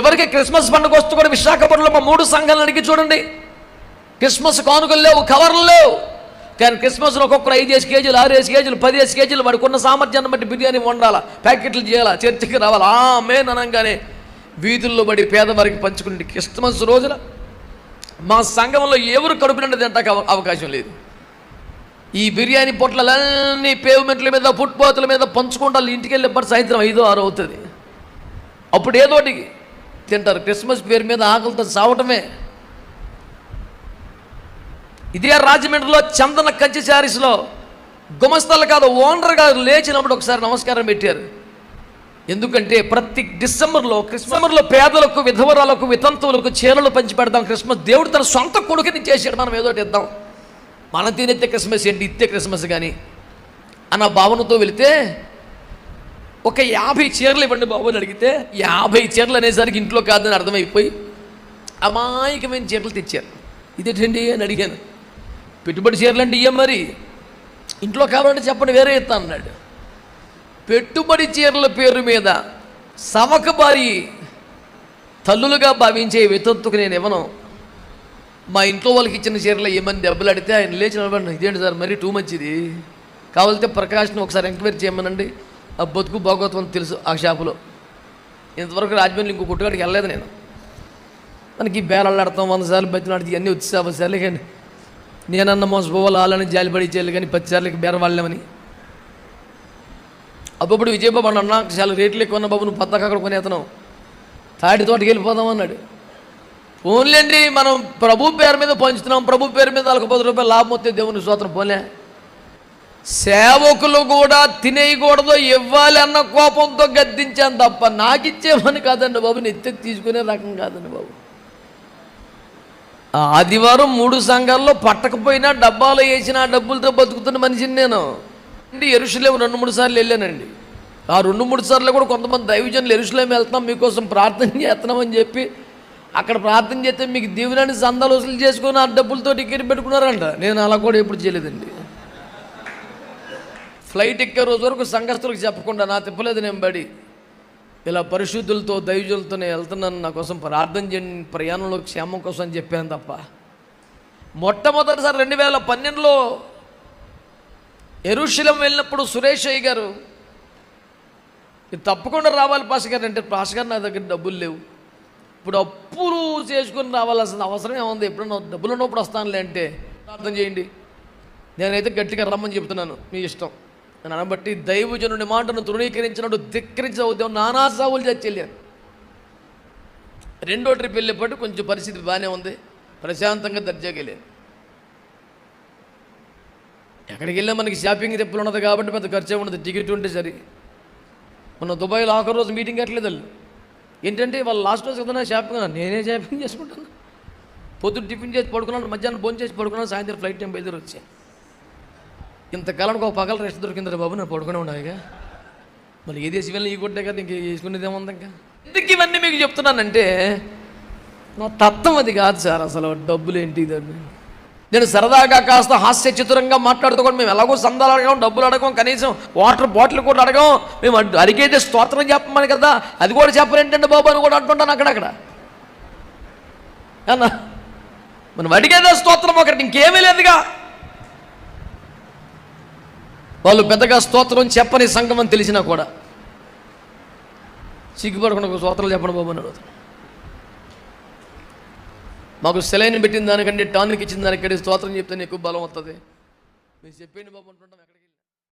చివరికి క్రిస్మస్ పండుగ వస్తూ కూడా విశాఖపట్నంలో మా మూడు సంఘాలను అడిగి చూడండి. క్రిస్మస్ కానుకలు లేవు కవర్లు లేవు. కానీ క్రిస్మస్లో ఒక్కొక్కరు ఐదేసి కేజీలు ఆరేసి కేజీలు పదిహేసి కేజీలు వాడికి ఉన్న సామర్థ్యాన్ని బట్టి బిర్యానీ వండాలా ప్యాకెట్లు చేయాలా చర్చికి రావాలా. ఆ మేన్ అనగానే వీధుల్లో పడి పేదవారికి పంచుకునే క్రిస్మస్ రోజున మా సంఘంలో ఎవరు కడుపు నిండా తింటాక అవకాశం లేదు. ఈ బిర్యానీ పొట్లలన్నీ పేవ్మెంట్ల మీద ఫుట్పాత్ల మీద పంచుకుంటారు ఇంటికి వెళ్ళేప్పటి సాయంత్రం ఐదో ఆరు అవుతుంది. అప్పుడు ఏదోటి తింటారు. క్రిస్మస్ పేరు మీద ఆకలితో సావటమే ఇదే రాజమండ్రిలో చందన కంచి శారీస్లో గుమస్తలు కాదు ఓనర్ గారు లేచినప్పుడు ఒకసారి నమస్కారం పెట్టారు. ఎందుకంటే ప్రతి డిసెంబర్లో క్రిస్మస్లో పేదలకు విధవరాలకు వితంతువులకు చీరలు పంచి పెడదాం. క్రిస్మస్ దేవుడు తన సొంత కొడుకుని చేసాడు మనం ఏదో ఇద్దాం. మనం తినెత్తే క్రిస్మస్ ఏంటి? ఇత్తే క్రిస్మస్ కానీ. అన్న భావనతో వెళితే ఒక యాభై చీరలు ఇవ్వండి బాబు అని అడిగితే యాభై చీరలు అనేసరికి ఇంట్లో కాదని అర్థమైపోయి అమాయకమైన చీరలు తెచ్చారు. ఇదేంటండి అని అడిగాను. పెట్టుబడి చీరలు అంటే ఇయ్యం మరి. ఇంట్లో కావాలంటే చెప్పండి వేరే ఇస్తాను అన్నాడు. పెట్టుబడి చీరల పేరు మీద సమకబారి తల్లులుగా భావించే వితంతుకు నేను ఇవ్వను. మా ఇంట్లో వాళ్ళకి ఇచ్చిన చీరలు ఏమని దెబ్బలు అడితే ఆయన లేచి నిలబడి ఇదేంటి సార్ మరీ టూ మచ్ ఇది? కావాలంటే ప్రకాష్ను ఒకసారి ఎంక్వైరీ చేయమనండి. ఆ బతుకు భాగవతం తెలుసు ఆ షాపులో. ఇంతవరకు రాజమండ్రి ఇంకో కొట్టుగాడికి వెళ్ళలేదు నేను. మనకి బేరాలాడతాం వంద సార్లు బతినాడికి ఇవన్నీ వచ్చి సార్లు కానీ నేనన్న మోసపోవాలి వాళ్ళని జాలిపడి చేయాలి కానీ పది సార్లకి బేరవాళ్ళమని అప్పుడు విజయబాబు అన్న అన్న చాలా రేట్లు ఎక్కువ ఉన్న బాబు నువ్వు పద్దాక అక్కడ కొనేతనం తాటి తోటకి వెళ్ళిపోదాం అన్నాడు. ఫోన్లేండి మనం ప్రభు పేరు మీద పంచుతున్నాం ప్రభు పేరు మీద వాళ్ళకి పది రూపాయలు లాభం వస్తే దేవుని స్తోత్రం పోలే సేవకులు కూడా తినేయకూడదు ఇవ్వాలి అన్న కోపంతో గద్దించాను తప్ప నాకు ఇచ్చేమని కాదండి బాబు నెత్తి తీసుకునే రకం కాదండి బాబు. ఆదివారం మూడు సంఘాల్లో పట్టకపోయినా డబ్బాలో వేసిన ఆ డబ్బులతో బతుకుతున్న మనిషిని నేను. అంటే ఎరుషులేము రెండు మూడు సార్లు వెళ్ళానండి. ఆ రెండు మూడు సార్లు కూడా కొంతమంది దైవజనులు ఎరుషులేము వెళ్తున్నాం మీకోసం ప్రార్థన చేస్తున్నామని చెప్పి అక్కడ ప్రార్థన చేస్తే మీకు దీవులని సందాలు వసూలు చేసుకొని ఆ డబ్బులతో టికెట్ పెట్టుకున్నారంట. నేను అలా కూడా ఎప్పుడు చేయలేదండి. ఫ్లైట్ ఎక్కే రోజు వరకు సంఘస్థులకు చెప్పకుండా నా తిప్పలేదు నేను బడి. ఇలా పరిశుద్ధులతో దైవజులతో నేను వెళ్తున్నాను నా కోసం ప్రార్థన చేయండి ప్రయాణంలో క్షేమం కోసం అని చెప్పాను తప్ప. మొట్టమొదటిసారి రెండు వేల పన్నెండులో ఎరుశిలం వెళ్ళినప్పుడు సురేష్ అయ్య గారు ఇది తప్పకుండా రావాలి పాస్ గారు అంటే పాస్ గారు నా దగ్గర డబ్బులు లేవు. ఇప్పుడు అప్పులు చేసుకుని రావాల్సిన అవసరం ఏముంది? ఎప్పుడన్నా డబ్బులు ఉన్నప్పుడు వస్తానులే అంటే ప్రార్థన చేయండి. నేనైతే గట్టిగా రమ్మని చెప్తున్నాను మీ ఇష్టం. నేను అనబట్టి దైవజనుడి మాటను తృణీకరించినట్టు ధిక్కరించిన ఉద్యమం నానా సావులు చచ్చెళ్ళాను రెండో ట్రిప్ వెళ్ళేపాటు కొంచెం పరిస్థితి బాగానే ఉంది. ప్రశాంతంగా దర్జాకి వెళ్ళాను. ఎక్కడికి వెళ్ళినా మనకి షాపింగ్ తెప్పులు ఉన్నది కాబట్టి పెద్ద ఖర్చే ఉండదు. టికెట్ ఉంటే సరే. మొన్న దుబాయ్లో ఆఖరి రోజు మీటింగ్ అట్లేదు వాళ్ళు. ఏంటంటే వాళ్ళు లాస్ట్ రోజు కదా షాపింగ్? నేనే షాపింగ్ చేసుకుంటాను పొద్దున్న టిఫిన్ చేసి పడుకున్నాను మధ్యాహ్నం భోజనం చేసి పడుకున్నాను సాయంత్రం ఫ్లైట్ టైం బయలుదేరి వచ్చాను. ఇంతకాలానికి ఒక పగల రెస్ట్ దొరికిందిరా బాబు నేను పడుకునే ఉన్నాయిగా మళ్ళీ ఏ దేశం వెళ్ళి ఈ కొట్టే కదా ఇంక వేసుకునేది ఏముంది ఇంకా? ఎందుకు ఇవన్నీ మీకు చెప్తున్నానంటే నా తత్వం అది కాదు సార్ అసలు డబ్బులు ఏంటి ఇదని నేను సరదాగా కాస్త హాస్య చిత్రంగా మాట్లాడుతూ మేము ఎలాగో సందాలు అడగం డబ్బులు అడగం కనీసం వాటర్ బాటిల్ కూడా అడగం మేము అడ్- అడిగేదే స్తోత్రం చెప్పమని కదా అది కూడా చెప్పరేంటండి బాబు అని కూడా అంటుంటాను అక్కడక్కడ. అన్నా మనం అడిగేదే స్తోత్రం ఒకటి ఇంకేమీ లేదుగా. వాళ్ళు పెద్దగా స్తోత్రం చెప్పని సంఘం అని తెలిసినా కూడా సిగ్గుపడకుండా ఒక స్తోత్రాలు చెప్పండి బాబు అని అడుగుతాను. మాకు సెలైన్ పెట్టిన దానికంటే టానిక్ ఇచ్చిన దానికంటే స్తోత్రం చెప్తేనే ఎక్కువ బలం వస్తుంది మీరు చెప్పండి బాబు అంటుంటాం ఎక్కడికి